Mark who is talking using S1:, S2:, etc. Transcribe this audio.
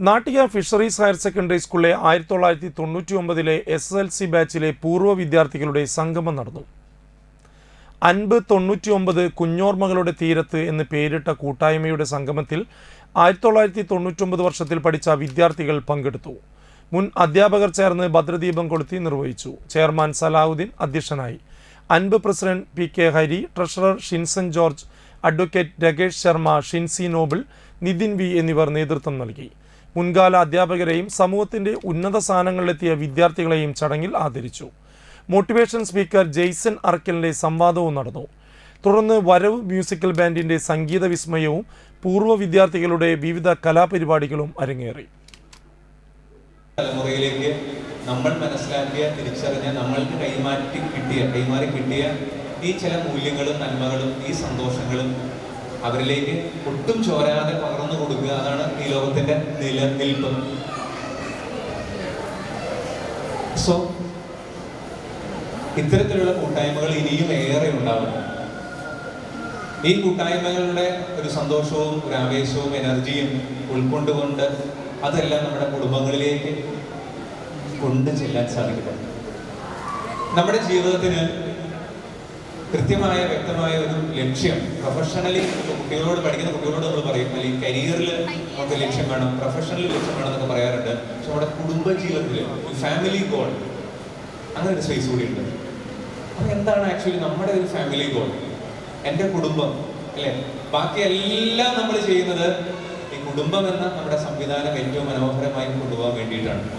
S1: Nattika fisheries higher secondary സ്കൂളിലെ ആയിരത്തി തൊള്ളായിരത്തി തൊണ്ണൂറ്റി ഒമ്പതിലെ എസ് എൽ സി ബാച്ചിലെ പൂർവ വിദ്യാർത്ഥികളുടെ സംഗമം നടന്നു. അൻപ് തൊണ്ണൂറ്റി ഒമ്പത് കുഞ്ഞോർമ്മകളുടെ തീരത്ത് എന്ന് പേരിട്ട കൂട്ടായ്മയുടെ സംഗമത്തിൽ ആയിരത്തി തൊള്ളായിരത്തി തൊണ്ണൂറ്റൊമ്പത് വർഷത്തിൽ പഠിച്ച വിദ്യാർത്ഥികൾ പങ്കെടുത്തു. മുൻ അധ്യാപകർ ചേർന്ന് ഭദ്രദീപം കൊളുത്തി നിർവഹിച്ചു. ചെയർമാൻ സലാഹുദ്ദീൻ അധ്യക്ഷനായി. Anbu president P K Hari treasurer Shinson George advocate Rakesh Sharma Shincy Noble Nithin V എന്നിവർ നേതൃത്വം നൽകി. മുൻകാല അധ്യാപകരെയും സമൂഹത്തിന്റെ ഉന്നത സ്ഥാനങ്ങളിലെത്തിയ വിദ്യാർത്ഥികളെയും ചടങ്ങിൽ ആദരിച്ചു. മോട്ടിവേഷൻ സ്പീക്കർ ജെയ്സൺ അറക്കലിന്റെ സംവാദവും നടന്നു. തുടർന്ന് വരവ് മ്യൂസിക്കൽ ബാൻഡിന്റെ സംഗീത വിസ്മയവും പൂർവ വിദ്യാർത്ഥികളുടെ വിവിധ കലാപരിപാടികളും അരങ്ങേറി.
S2: തലമുറയിലേക്ക് നമ്മൾ മനസ്സിലാക്കിയ തിരിച്ചറിഞ്ഞ നമ്മൾക്ക് കൈമാറ്റി കിട്ടിയ കൈമാറി കിട്ടിയ ഈ ചില മൂല്യങ്ങളും നന്മകളും ഈ സന്തോഷങ്ങളും അവരിലേക്ക് ഒട്ടും ചോരാതെ പകർന്നു കൊടുക്കുക. അതാണ് ഈ ലോകത്തിന്റെ നിലനിൽപ്പ് സോ ഇത്തരത്തിലുള്ള കൂട്ടായ്മകൾ ഇനിയും ഏറെ ഉണ്ടാവും. ഈ കൂട്ടായ്മകളുടെ ഒരു സന്തോഷവും ഒരു ആവേശവും എനർജിയും ഉൾക്കൊണ്ടുകൊണ്ട് അതെല്ലാം നമ്മുടെ കുടുംബങ്ങളിലേക്ക് കൊണ്ടു ചെല്ലാൻ സാധിക്കട്ടെ. നമ്മുടെ ജീവിതത്തിന് കൃത്യമായ വ്യക്തമായ ഒരു ലക്ഷ്യം. പ്രൊഫഷണലി കുട്ടികളോട് പഠിക്കുന്ന കുട്ടികളോട് നമ്മൾ പറയും അല്ലെങ്കിൽ കരിയറിൽ നമുക്ക് ലക്ഷ്യം വേണം പ്രൊഫഷണൽ ലക്ഷ്യം വേണം എന്നൊക്കെ പറയാറുണ്ട്. പക്ഷെ നമ്മുടെ കുടുംബ ജീവിതത്തിൽ ഫാമിലി ഗോൾ അങ്ങനെ ഒരു സ്പേസ് കൂടി ഉണ്ട്. അപ്പൊ എന്താണ് ആക്ച്വലി നമ്മുടെ ഒരു ഫാമിലി ഗോൾ എന്റെ കുടുംബം അല്ലെ? ബാക്കി എല്ലാം നമ്മൾ ചെയ്യുന്നത് ഈ കുടുംബം എന്ന നമ്മുടെ സംവിധാനം ഏറ്റവും മനോഹരമായി കൊണ്ടുപോകാൻ വേണ്ടിയിട്ടാണ്.